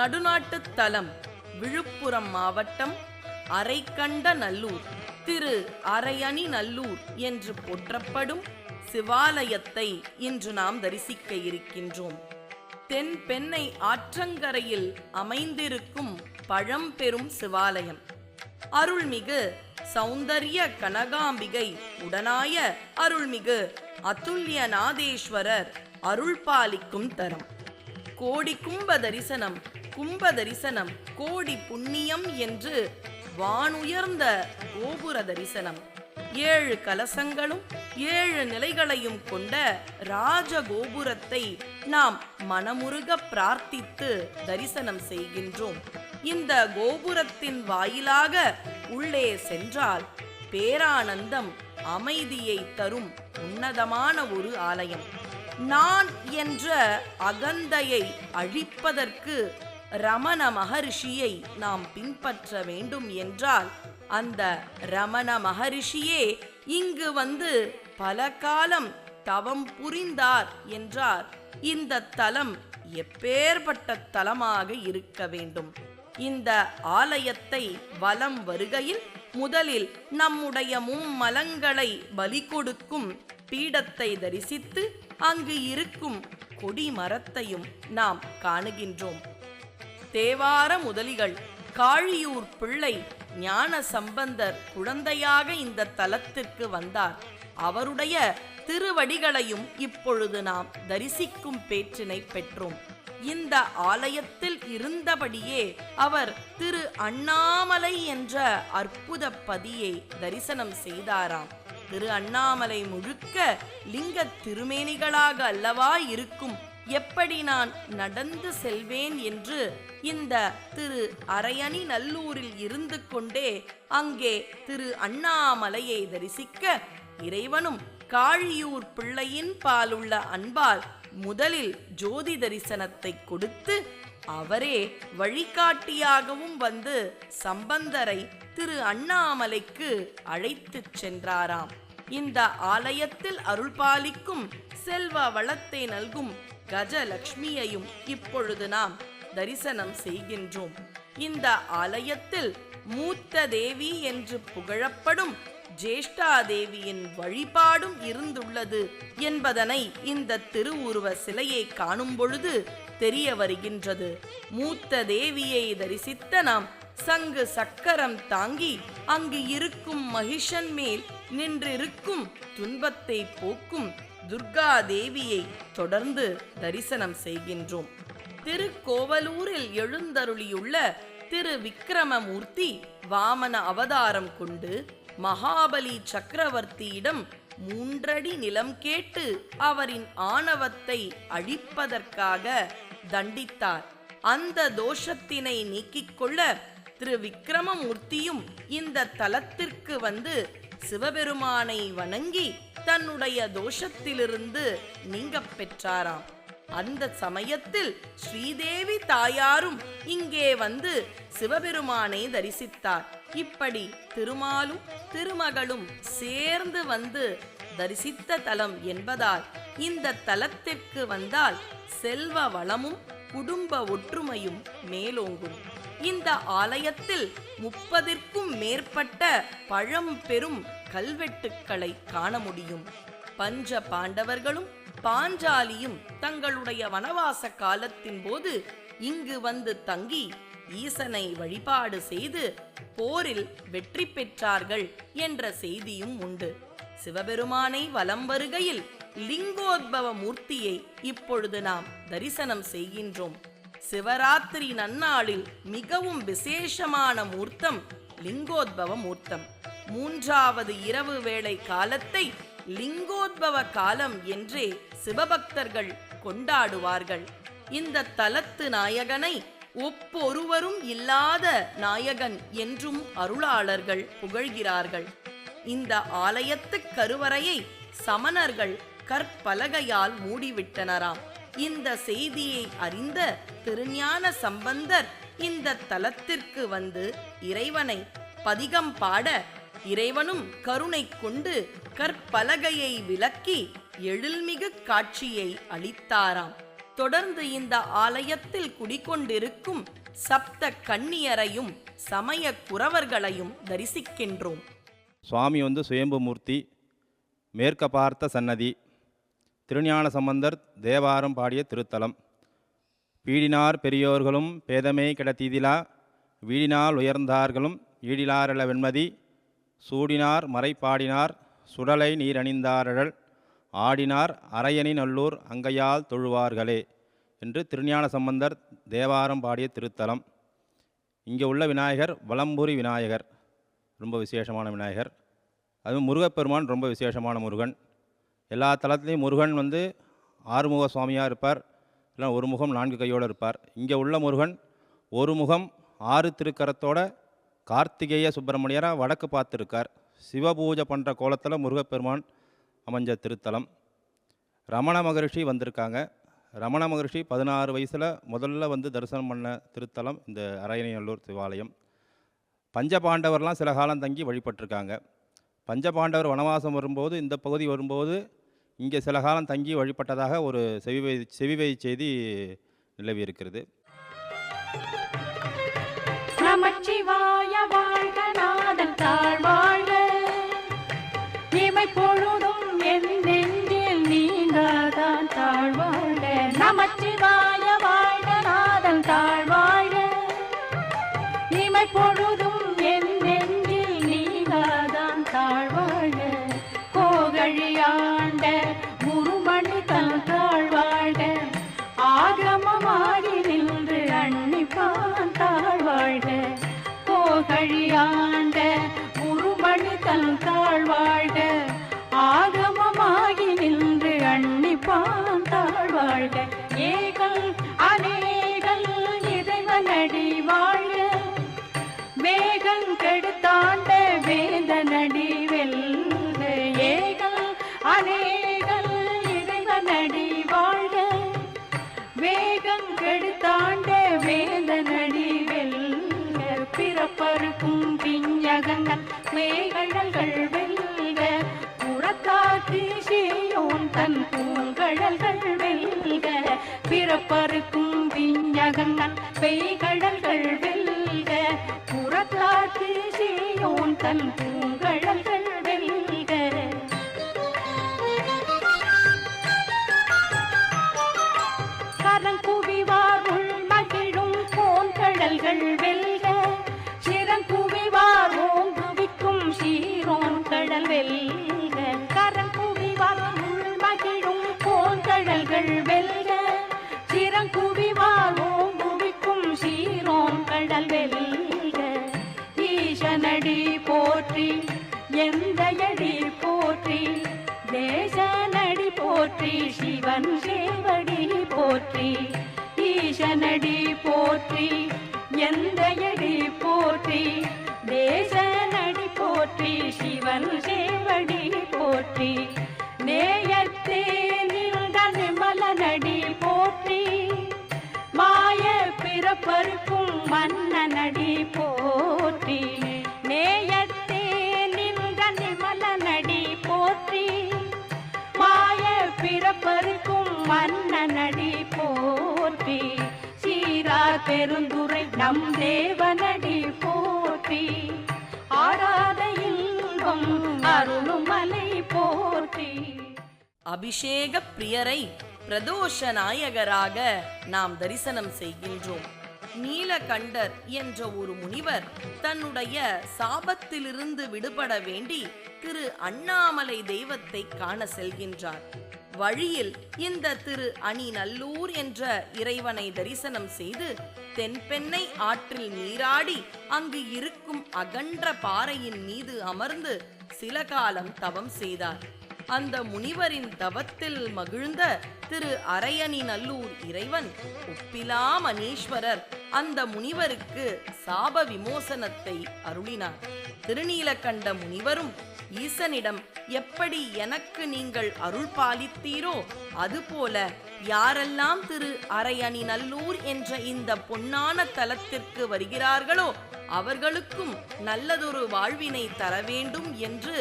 நடுநாட்டுத் தலம் விழுப்புரம் மாவட்டம் அரைக்கண்ட நல்லூர் திரு அரையணி நல்லூர் என்று போற்றப்படும் சிவாலயத்தை இன்று நாம் தரிசிக்க இருக்கின்றோம். தென்பெண்ணை ஆற்றங்கரையில் அமைந்திருக்கும் பழம்பெரும் சிவாலயம். அருள்மிகு சௌந்தர்ய கனகாம்பிகை உடனாய அருள்மிகு அதுல்யநாதேஸ்வரர் அருள் பாலிக்கும் தரம். கோடி கும்ப தரிசனம் கும்ப தரிசனம் கோடி புண்ணியம் என்று வானுயர்ந்த கோபுர தரிசனம் ஏழு கலசங்களும் ஏழு நிலைகளையும் கொண்ட ராஜ கோபுரத்தை நாம் மனமுருக பிரார்த்தித்து தரிசனம் செய்கின்றோம். இந்த கோபுரத்தின் வாயிலாக உள்ளே சென்றால் பேரானந்தம் அமைதியை தரும் உன்னதமான ஒரு ஆலயம். நான் என்ற அகந்தையை அழிப்பதற்கு ரமண மகரிஷியை நாம் பின்பற்ற வேண்டும் என்றால் அந்த ரமண மகரிஷியே இங்கு வந்து பல காலம் தவம் புரிந்தார் என்றார். இந்த தலம் எப்பேற்பட்ட தலமாக இருக்க வேண்டும்? இந்த ஆலயத்தை வலம் வருகையில் முதலில் நம்முடைய மும்மலங்களை பலி கொடுக்கும் பீடத்தை தரிசித்து அங்கு இருக்கும் கொடி மரத்தையும் நாம் காணுகின்றோம். தேவார முதலிகள். காழியூர் பிள்ளை ஞான சம்பந்தர் குழந்தையாக இந்த தலத்திற்கு வந்தார். அவருடைய திருவடிகளையும் இப்பொழுது நாம் தரிசிக்கும் பேற்றினை பெற்றோம். இந்த ஆலயத்தில் இருந்தபடியே அவர் திரு அண்ணாமலை என்ற அற்புத பதியை தரிசனம் செய்தாராம். திரு அண்ணாமலை முழுக்க லிங்க திருமேனிகளாக அல்லவா இருக்கும்? எப்படி நான் நடந்து செல்வேன் என்று இந்த திரு அரையணி நல்லூரில் இருந்து கொண்டே அங்கே திரு அண்ணாமலையை தரிசிக்க இறைவனும் காழியூர் பிள்ளையின் பாலுள்ள அன்பால் முதலில் ஜோதி தரிசனத்தை கொடுத்து அவரே வழிகாட்டியாகவும் வந்து சம்பந்தரை திரு அண்ணாமலைக்கு அழைத்துச் சென்றாராம். இந்த ஆலயத்தில் அருள்பாலிக்கும் செல்வ வளத்தை நல்கும் கஜலக்ஷ்மியையும் இப்பொழுது நாம் தரிசனம் செய்கின்றோம். இந்த ஆலயத்தில் மூத்த தேவி என்று புகழப்படும் ஜேஷ்டா தேவியின் வழிபாடும் இருந்துள்ளது என்பதனை இந்த திருவுருவ சிலையை காணும் பொழுது தெரிய வருகின்றது மூத்த தேவியை தரிசித்த நாம் சங்கு சக்கரம் தாங்கி அங்கு இருக்கும் மகிஷன் மேல் நின்றிருக்கும் துன்பத்தை போக்கும் துர்கா தேவியை தொடர்ந்து தரிசனம் செய்கின்றோம். திருக்கோவலூரில் எழுந்தருளியுள்ள திரு விக்கிரமமூர்த்தி வாமன அவதாரம் கொண்டு மகாபலி சக்கரவர்த்தியிடம் மூன்றடி நிலம் கேட்டு அவரின் ஆணவத்தை அழிப்பதற்காக தண்டித்தார். அந்த தோஷத்தினை நீக்கிக் கொள்ள திரு விக்கிரமமூர்த்தியும் இந்த தலத்திற்கு வந்து சிவபெருமானை வணங்கி தன்னுடைய தோஷத்திலிருந்து நீங்கப் பெற்றாராம். அந்த சமயத்தில் ஸ்ரீதேவி தாயாரும் இங்கே வந்து சிவபெருமானை தரிசித்தார். இப்படி திருமாலும் திருமகளும் சேர்ந்து வந்து தரிசித்த தலம் என்பதால் இந்த தலத்திற்கு வந்தால் செல்வ வளமும் குடும்ப ஒற்றுமையும் மேலோங்கும். இந்த ஆலயத்தில் முப்பதிற்கும் மேற்பட்ட பழம்பெரும் கல்வெட்டுக்களை காண முடியும். பஞ்ச பாண்டவர்களும் பாஞ்சாலியும் தங்களுடைய வனவாச காலத்தின் போது இங்கு வந்து தங்கி ஈசனை வழிபாடு செய்து போரில் வெற்றி பெற்றார்கள் என்ற செய்தியும் உண்டு. சிவபெருமானை வலம் வருகையில் லிங்கோத்பவ மூர்த்தியை இப்பொழுது நாம் தரிசனம் செய்கின்றோம். சிவராத்திரி நன்னாளில் மிகவும் விசேஷமான மூர்த்தம் லிங்கோத்பவ மூர்த்தம் மூன்றாவது இரவு வேளை காலத்தை லிங்கோத்பவ காலம் என்றே சிவபக்தர்கள் கொண்டாடுவார்கள். இந்த தலத்து நாயகனை ஒப்பொருவரும் இல்லாத நாயகன் என்றும் அருளாளர்கள் புகழ்கிறார்கள். இந்த ஆலயத்து கருவறையை சமணர்கள் கற்பலகையால் மூடிவிட்டனராம். இந்த செய்தியை அறிந்த திருஞான சம்பந்தர் இந்த தலத்திற்கு வந்து இறைவனை பதிகம் பாட இறைவனும் கருணை கொண்டு கற்பலகையை விலக்கி எழில்மிகு காட்சியை அளித்தாராம். தொடர்ந்து இந்த ஆலயத்தில் குடிகொண்டிருக்கும் சப்த கண்ணியரையும் சமய குறவர்களையும் தரிசிக்கின்றோம். சுவாமி வந்து சுயம்புமூர்த்தி மேற்க பார்த்த சன்னதி திருஞான சம்பந்தர் தேவாரம் பாடிய திருத்தலம். பீடினார் பெரியோர்களும் பேதமே கிடத்தீதிலா வீடினால் உயர்ந்தார்களும் ஈடிலாரள வெண்மதி சூடினார் மறைப்பாடினார் சுடலை நீரணிந்தாரழல் ஆடினார் அரையணி நல்லூர் அங்கையால் தொழுவார்களே என்று திருஞான சம்பந்தர் தேவாரம் பாடிய திருத்தலம். இங்கே உள்ள விநாயகர் வலம்புரி விநாயகர். ரொம்ப விசேஷமான விநாயகர். அதுவும் முருகப்பெருமான் ரொம்ப விசேஷமான முருகன். எல்லா தலத்துலேயும் முருகன் வந்து ஆறுமுக சுவாமியாக இருப்பார். இல்லை ஒரு முகம் நான்கு கையோடு இருப்பார். இங்கே உள்ள முருகன் ஒரு முகம் ஆறு திருக்கரத்தோட கார்த்திகேய சுப்பிரமணியராக வடக்கு பார்த்துருக்கார். சிவபூஜை பண்ணுற கோலத்தில் முருகப்பெருமான் அமைஞ்ச திருத்தலம். ரமண மகரிஷி வந்திருக்காங்க. ரமண மகரிஷி பதினாறு வயசில் முதல்ல வந்து தரிசனம் பண்ண திருத்தலம் இந்த அரையணையல்லூர் சிவாலயம். பஞ்சபாண்டவர்லாம் சில காலம் தங்கி வழிபட்டிருக்காங்க. பஞ்சபாண்டவர் வனவாசம் வரும்போது இந்த பகுதி வரும்போது இங்கே சில காலம் தங்கி வழிபட்டதாக ஒரு செவிவை செவிவை செய்தி நிலவி இருக்கிறது நமச்சிவாய வாழ்க நாதன் தாழ் இமை பொழுதும் என் நெஞ்சில் நீங்காதான் தாழ் நமச்சிவாய வாழ்க நாதன் தாழ்வாழ்க. இமை பொழுதும் ஏகல் அநேகல் இறைவனடி வாழ்க. வேகம் கெடுத்தாண்ட வேந்தனடி வெல்க. பிறப்பருக்கும் பிஞ்சகங்கள் மேகழல்கள் வெல்க. புறத்தாக்கி செய்யோன் தன் பூங்கழல்கள் வெல்க. பிறப்பருக்கும் பிஞ்சகங்கள் பெய்கடல்கள் வெல்க. புறத்தாக்கி செய்யோன் தன் பூங்கழல்கள் எந்தையடி போற்றி? தேச நடி போற்றி சிவன் சேவடி போற்றி. ஈசனடி போற்றி எந்தையடி போற்றி? தேச நடி போற்றி சிவன் சேவடி பெருந்துரை நம் தேவனடி போற்றி. ஆடாத இன்பம் அருளுமலை போற்றி. அபிஷேக பிரியரை பிரதோஷ நாயகராக நாம் தரிசனம் செய்கின்றோம். நீலகண்டர் என்ற ஒரு முனிவர் தன்னுடைய சாபத்திலிருந்து விடுபட வேண்டி திரு அண்ணாமலை தெய்வத்தை காண செல்கின்றார். வழியில் இந்த திரு அணி நல்லூர் என்ற இறைவனை தரிசனம் செய்து தென்பெண்ணை ஆற்றில் நீராடி அங்கு இருக்கும் அகன்ற பாறையின் மீது அமர்ந்து சில காலம் தவம் செய்தார். அந்த முனிவரின் தவத்தில் மகிழ்ந்த திரு அரையணி நல்லூர் இறைவன் ஒப்பிலா மணீஸ்வரர் அந்த முனிவருக்கு சாப விமோசனத்தை அருளினார். திருநீலகண்ட முனிவரும் ஈசனிடம் எப்படி எனக்கு நீங்கள் அருள் பாலித்தீரோ? அதுபோல யாரெல்லாம் திரு அரையணி நல்லூர் என்ற இந்த பொன்னான தலத்திற்கு வருகிறார்களோ அவர்களுக்கும் நல்லதொரு வாழ்வினை தர வேண்டும் என்று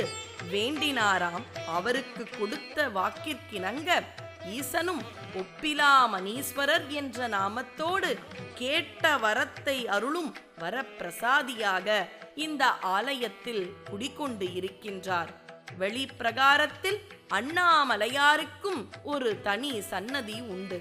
வேண்டினாராம் அவருக்கு கொடுத்த வாக்கிற்கிணங்க ஈசனும் ஒப்பிலா மணீஸ்வரர் என்ற நாமத்தோடு கேட்ட வரத்தை அருளும் வரப்பிரசாதியாக இந்த ஆலயத்தில் குடிகொண்டு இருக்கின்றார். வெளிப்பிரகாரத்தில் அண்ணாமலையாருக்கும் ஒரு தனி சன்னதி உண்டு.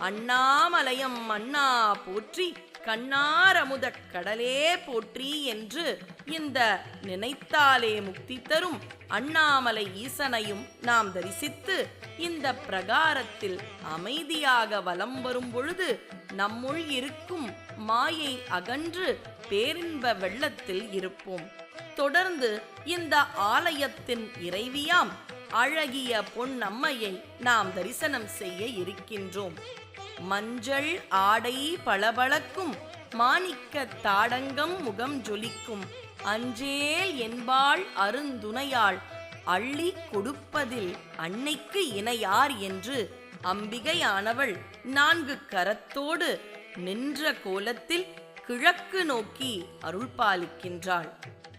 அண்ணாமலையம் அண்ணா போற்றி கண்ணாரமுதக் கடலே போற்றி என்று இந்த நினைத்தாலே முக்தி தரும் அண்ணாமலை ஈசனையும் நாம் தரிசித்து இந்த பிரகாரத்தில் அமைதியாக வலம் வரும் பொழுது நம்முள் இருக்கும் மாயை அகன்று பேரின்ப வெள்ளத்தில் இருப்போம். தொடர்ந்து இந்த ஆலயத்தின் இறைவியாம் அழகிய பொன்னம்மையை நாம் தரிசனம் செய்ய இருக்கின்றோம். மஞ்சள் ஆடை பளபளக்கும் மாணிக்க தாடங்கம் முகம் ஜொலிக்கும். அஞ்சேல் என்பாள் அருந்துணையாள் அள்ளி கொடுப்பதில் அன்னைக்கு இணையார் என்று அம்பிகையானவள் நான்கு கரத்தோடு நின்ற கோலத்தில் கிழக்கு நோக்கி அருள்பாலிக்கின்றாள்.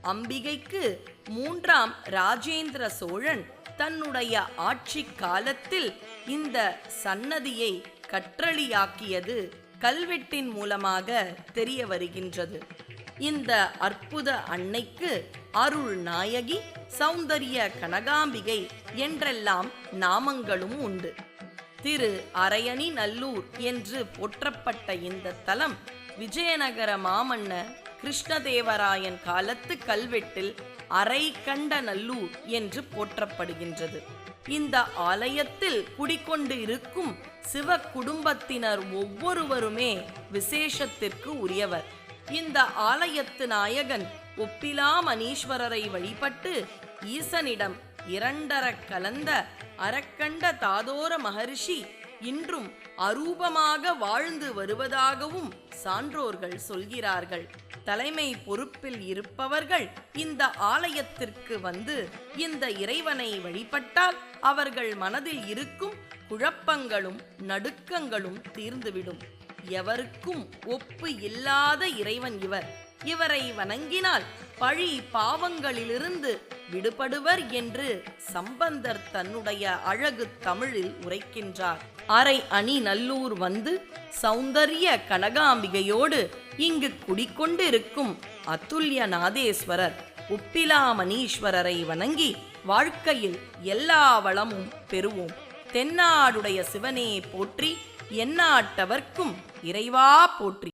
அம்பிகைக்கு மூன்றாம் ராஜேந்திர சோழன் தன்னுடைய ஆட்சி காலத்தில் இந்த சன்னதியை கற்றளியாக்கியது கல்வெட்டின் மூலமாக தெரிய வருகின்றது. இந்த அற்புத அன்னைக்கு அருள் நாயகி சௌந்தரிய கனகாம்பிகை என்றெல்லாம் நாமங்களும் உண்டு. திரு அரையணி நல்லூர் என்று போற்றப்பட்ட இந்த தலம் விஜயநகர மாமன்னர் கிருஷ்ணதேவராயன் காலத்து கல்வெட்டில் அரை கண்ட நல்லூர் என்று போற்றப்படுகின்றது. இந்த ஆலயத்தில் குடிக்கொண்டு இருக்கும் சிவ குடும்பத்தினர் ஒவ்வொருவருமே விசேஷத்திற்கு உரியவர். இந்த ஆலயத்து நாயகன் ஒப்பிலா மணீஸ்வரரை வழிபட்டு ஈசனிடம் இரண்டரக் கலந்த அரக்கண்ட தாதோர மகரிஷி இன்றும் அரூபமாக வாழ்ந்து வருவதாகவும் சான்றோர்கள் சொல்கிறார்கள். தலைமை பொறுப்பில் இருப்பவர்கள் இந்த ஆலயத்திற்கு வந்து இந்த இறைவனை வழிபட்டால் அவர்கள் மனதில் இருக்கும் குழப்பங்களும் நடுக்கங்களும் தீர்ந்துவிடும். எவருக்கும் ஒப்பு இல்லாத இறைவன் இவர். இவரை வணங்கினால் பழி பாவங்களிலிருந்து விடுபடுவர் என்று சம்பந்தர் தன்னுடைய அழகு தமிழில் உரைக்கின்றார். அரை அணி நல்லூர் வந்து சௌந்தரிய கனகாம்பிகையோடு இங்கு குடிக்கொண்டிருக்கும் அத்துல்ய நாதேஸ்வரர் உப்பிலாமணீஸ்வரரை வணங்கி வாழ்க்கையில் எல்லா வளமும் பெறுவோம். தென்னாடுடைய சிவனே போற்றி எந்நாட்டவர்க்கும் இறைவா போற்றி.